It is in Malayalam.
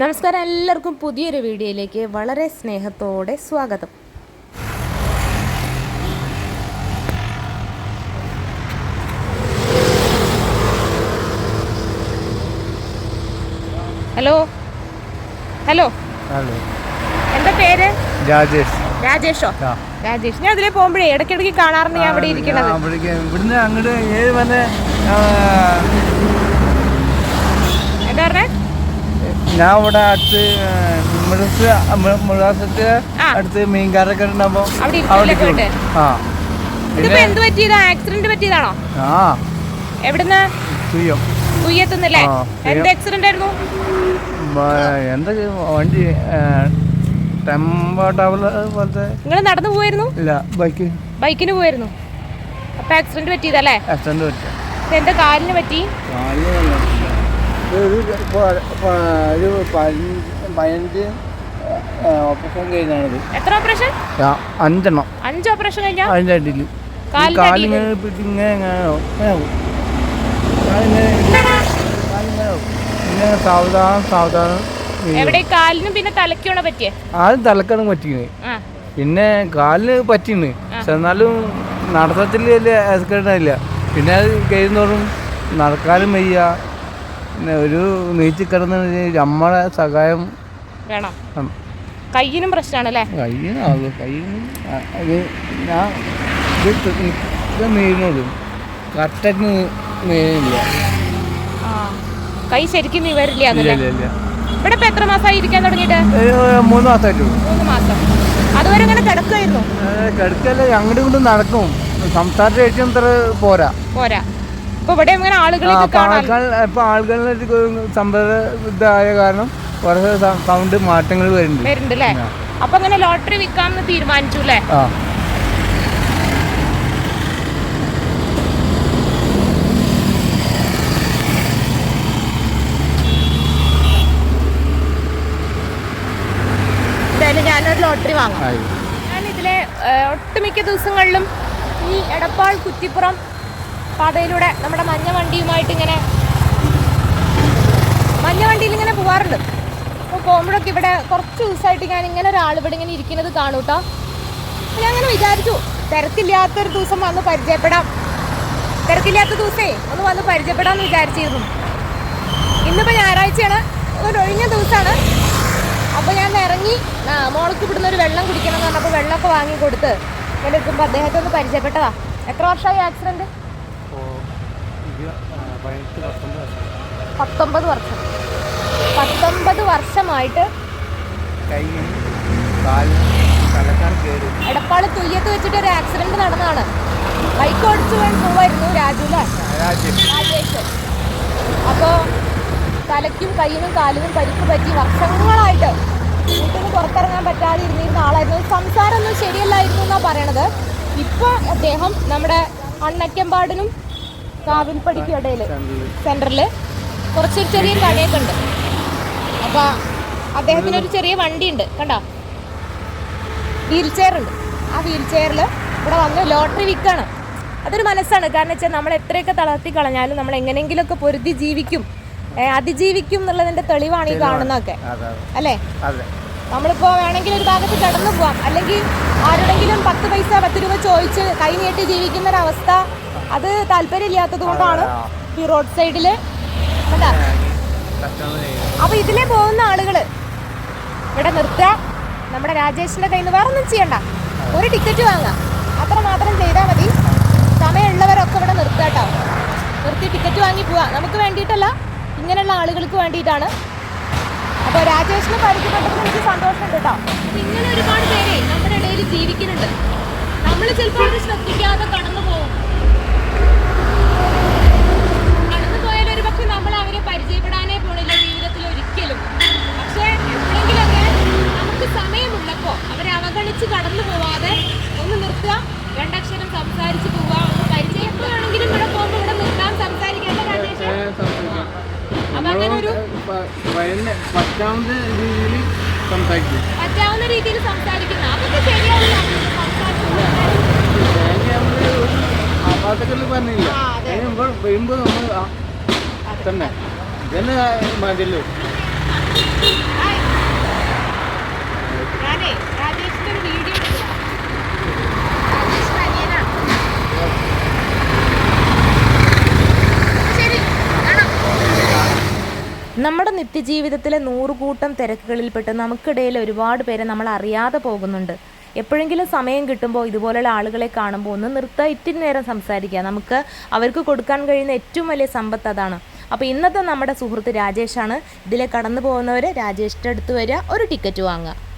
നമസ്കാരം എല്ലാവർക്കും പുതിയൊരു വീഡിയോയിലേക്ക് വളരെ സ്നേഹത്തോടെ സ്വാഗതം. ഹലോ? ഹലോ? ഹലോ. എന്താ പേര്? രാജേഷ്. രാജേഷോ. രാജേഷ് ഞാൻ അതിലെ പോകുമ്പോഴേ ഇടയ്ക്കിടയ്ക്ക് കാണാറുണ്ട് ഞാൻ ഇവിടെ ഇരിക്കണത് ഇവിടുന്ന് അങ്ങോട്ട് ഏഴ് എന്താ പറഞ്ഞേ? ഞാൻ ഇവിടെ അടുത്ത് മുഴസ് മുഴാസത്ത് ആ. അടുത്ത് മീൻകാരൊക്കെ ഉണ്ടാകുമ്പോ അവിടെ ആ. ഇതിപ്പോ എന്ത് പറ്റിയതാ? ആക്സിഡന്റ് പറ്റിയതാണോ? ആ. എവിടുന്ന്? എന്ത് ആക്സിഡന്റ് ആയിരുന്നു? എന്താ വണ്ടി ടെമ്പോ ടവൽ പോലത്തെ. നിങ്ങൾ നടന്നു പോയിരുന്നു ഇല്ല ബൈക്ക്. ബൈക്കിന് പോയിരുന്നു അപ്പൊ ആക്സിഡന്റ് പറ്റിയതല്ലേ? ആക്സിഡന്റ് പറ്റും. എന്റെ കാലിന് പറ്റി? ഒരു ഒരു പതിനഞ്ച് ഓപ്പറേഷൻ കഴിഞ്ഞാണിത് എത്ര ഓപ്പറേഷൻ അഞ്ചെണ്ണം. അഞ്ച് ഓപ്പറേഷൻ കഴിഞ്ഞാൽ അതിന്റെ അടിയിൽ കാലിങ്ങനെ ഇങ്ങനെ ഇങ്ങനെ സാവധാനം സാവധാനം. എവിടെ? കാലിനും പിന്നെ തലക്കാണോ പറ്റിയേ? ആദ്യം തലക്കാണ് പറ്റിയത് പിന്നെ കാലിന് പറ്റിന് എന്നാലും നടത്തത്തിൽ വലിയ ആസ്കേഡില്ല പിന്നെ അത് കഴിയുന്നോറും നടക്കാനും വയ്യ. ഒരു നീച്ചി കിടന്ന് നമ്മളെ സഹായം വേണം. കയ്യിനും പ്രശ്നമാണല്ലേ കയ്യിനാവുള്ളൂ കയ്യിനും അത് ഞാൻ ഇത് ഇത് കറക്റ്റായിട്ട് ആ കൈ ശരിക്കും നീ വരില്ല എന്നല്ലേ ഇല്ല ഇല്ല. ഇവിടെ ഇപ്പൊ എത്ര മാസമായി ഇരിക്കാൻ തുടങ്ങിയിട്ട്? മൂന്ന് മാസമായിട്ടുള്ളൂ മൂന്ന് മാസം. അതുവരെ ഇങ്ങനെ കിടക്കുമായിരുന്നു കിടക്കല്ല അങ്ങോട്ടും ഇങ്ങോട്ടും നടക്കും. സംസാരത്തെ ഏറ്റവും പോരാ. പോരാ. ഇപ്പൊ ഇവിടെ ഇങ്ങനെ ആളുകളെ കാണാൻ ആൾക്കാർ ഇപ്പൊ ആളുകളിലേക്ക് സമ്പ്രദായ ഇതായ കാരണം കുറേ സൗണ്ട് മാറ്റങ്ങൾ വരുന്നുണ്ട്. വരുന്നുണ്ട് അല്ലേ. അപ്പൊ അങ്ങനെ ലോട്ടറി വിൽക്കാമെന്ന് തീരുമാനിച്ചു അല്ലേ ആ. എന്തായാലും ഞാനൊരു ലോട്ടറി വാങ്ങാം. ഞാൻ ഇതിലെ ഒട്ടുമിക്ക ദിവസങ്ങളിലും ഈ എടപ്പാൾ കുറ്റിപ്പുറം പാതയിലൂടെ നമ്മുടെ മഞ്ഞ വണ്ടിയുമായിട്ട് ഇങ്ങനെ മഞ്ഞ വണ്ടിയിൽ ഇങ്ങനെ പോവാറുണ്ട്. അപ്പോൾ പോകുമ്പോഴൊക്കെ ഇവിടെ കുറച്ച് ദിവസമായിട്ട് ഞാൻ ഇങ്ങനെ ഒരാൾ ഇവിടെ ഇങ്ങനെ ഇരിക്കുന്നത് കാണൂട്ടോ കേട്ടോ ഞാൻ അങ്ങനെ വിചാരിച്ചു തിരക്കില്ലാത്തൊരു ദിവസം വന്ന് പരിചയപ്പെടാം. തിരക്കില്ലാത്ത ദിവസേ ഒന്ന് വന്ന് പരിചയപ്പെടാമെന്ന് വിചാരിച്ചിരുന്നു. ഇന്നിപ്പോൾ ഞായറാഴ്ചയാണ് ഒരു ഒഴിഞ്ഞ ദിവസമാണ്. അപ്പോൾ ഞാൻ ഇറങ്ങി മോൾക്ക് ഇവിടുന്ന് ഒരു വെള്ളം കുടിക്കണം എന്ന് പറഞ്ഞപ്പോൾ വെള്ളമൊക്കെ വാങ്ങി കൊടുത്ത് ഇങ്ങനെ എടുക്കുമ്പോൾ അദ്ദേഹത്തെ ഒന്ന് പരിചയപ്പെട്ടതാ. എത്ര വർഷമായി ആക്സിഡന്റ് പത്തൊമ്പത് വർഷം. പത്തൊമ്പത് വർഷമായിട്ട് എടപ്പാൾ തുയ്യത്ത് വെച്ചിട്ട് ഒരു ആക്സിഡന്റ് നടന്നതാണ്. ബൈക്ക് ഓടിച്ചു പോവായിരുന്നു അപ്പോ രാജേഷ്. അപ്പോൾ തലയ്ക്കും കയ്യിനും കാലിനും പരിക്ക് പറ്റി വർഷങ്ങളായിട്ട് വീട്ടിൽ നിന്ന് പുറത്തിറങ്ങാൻ പറ്റാതെ ഇരുന്നിരുന്ന ആളായിരുന്നു. സംസാരമൊന്നും ശരിയല്ലായിരുന്നു എന്നാണ് പറയണത്. ഇപ്പോൾ അദ്ദേഹം നമ്മുടെ അണ്ണക്കമ്പാടിനും കാവിൽപ്പടിക്കും ഇടയിൽ സെന്ററിൽ കുറച്ചൊരു ചെറിയ കടയൊക്കെ ഉണ്ട് അപ്പോൾ അദ്ദേഹത്തിന് ഒരു ചെറിയ വണ്ടി ഉണ്ട് കണ്ടോ? വീൽ ചെയർ ഉണ്ട്. ആ വീൽ ചെയറിൽ ഇവിടെ വന്ന് ലോട്ടറി വിൽക്കണം അതൊരു മനസ്സാണ്. കാരണം വെച്ചാൽ നമ്മൾ എത്രയൊക്കെ തളർത്തി കളഞ്ഞാലും നമ്മൾ എങ്ങനെയെങ്കിലുമൊക്കെ പൊരുതി ജീവിക്കും. അതിജീവിക്കും എന്നുള്ളതിന്റെ തെളിവാണ് ഈ കാണുന്നതൊക്കെ. അല്ലേ? അതെ നമ്മളിപ്പോ വേണമെങ്കിൽ ഒരു ഭാഗത്ത് കിടന്നു പോവാം. അല്ലെങ്കിൽ ആരുടെങ്കിലും പത്ത് പൈസ പത്ത് രൂപ ചോദിച്ച് കൈ നീട്ടി ജീവിക്കുന്ന ഒരു അവസ്ഥ അത് താല്പര്യമില്ലാത്തത് കൊണ്ടാണ് ഈ റോഡ് സൈഡിൽ. കണ്ടാ? അപ്പൊ ഇതിലേ പോകുന്ന ആളുകൾ ഇവിടെ നിർത്തുക. നമ്മുടെ രാജേഷിന്റെ കയ്യിൽ നിന്ന് വേറെ ഒന്നും ചെയ്യണ്ട. ഒരു ടിക്കറ്റ് വാങ്ങാം അത്ര മാത്രം ചെയ്താൽ മതി. സമയമുള്ളവരൊക്കെ ഇവിടെ നിർത്തുക കേട്ടോ. നിർത്തി ടിക്കറ്റ് വാങ്ങി പോവാ. നമുക്ക് വേണ്ടിയിട്ടല്ല ഇങ്ങനെയുള്ള ആളുകൾക്ക് വേണ്ടിയിട്ടാണ് അപ്പോൾ രാജേഷിന് പരിചയപ്പെട്ടപ്പോൾ എനിക്ക് സന്തോഷമുണ്ട് കേട്ടോ. ഇങ്ങനെ ഒരുപാട് പേരെ നമ്മുടെ ഇടയിൽ ജീവിക്കുന്നുണ്ട്. നമ്മൾ ചിലപ്പോൾ ശ്രദ്ധിക്കാതെ കടന്നു പോകും. കടന്നു പോയാൽ ഒരു പക്ഷെ നമ്മൾ അവരെ പരിചയപ്പെടാനേ പോണില്ല ജീവിതത്തിൽ ഒരിക്കലും. പക്ഷെ എപ്പോഴെങ്കിലൊക്കെ നമുക്ക് സമയമുള്ളപ്പോൾ അവരെ അവഗണിച്ച് കടന്നു പോവാതെ ഒന്ന് നിർത്തുക. രണ്ടക്ഷരം സംസാരിച്ച് പറ്റാവുന്ന രീതിയിൽ സംസാരിക്കും. പറ്റാവുന്ന രീതിയിൽ സംസാരിക്കുന്ന. അതൊക്കെ ശരിയാവില്ല. അപാതകളിൽ പറഞ്ഞില്ല. വരുമ്പോ നമ്മൾ തന്നെ. ഇതന്നെ മതിയല്ലോ. ഞാനേ രാജേഷിന്റെ വീഡിയോ നമ്മുടെ നിത്യജീവിതത്തിലെ നൂറുകൂട്ടം തിരക്കുകളിൽപ്പെട്ട് നമുക്കിടയിൽ ഒരുപാട് പേരെ നമ്മൾ അറിയാതെ പോകുന്നുണ്ട്. എപ്പോഴെങ്കിലും സമയം കിട്ടുമ്പോൾ ഇതുപോലെയുള്ള ആളുകളെ കാണുമ്പോൾ ഒന്ന് നിർത്തുക ഇത്തിരി നേരം സംസാരിക്കുക. നമുക്ക് അവർക്ക് കൊടുക്കാൻ കഴിയുന്ന ഏറ്റവും വലിയ സമ്പത്ത് അതാണ്. അപ്പോൾ ഇന്നത്തെ നമ്മുടെ സുഹൃത്ത് രാജേഷാണ്. ഇതിലെ കടന്നു പോകുന്നവർ രാജേഷിന്റെ അടുത്ത് വരിക ഒരു ടിക്കറ്റ് വാങ്ങുക.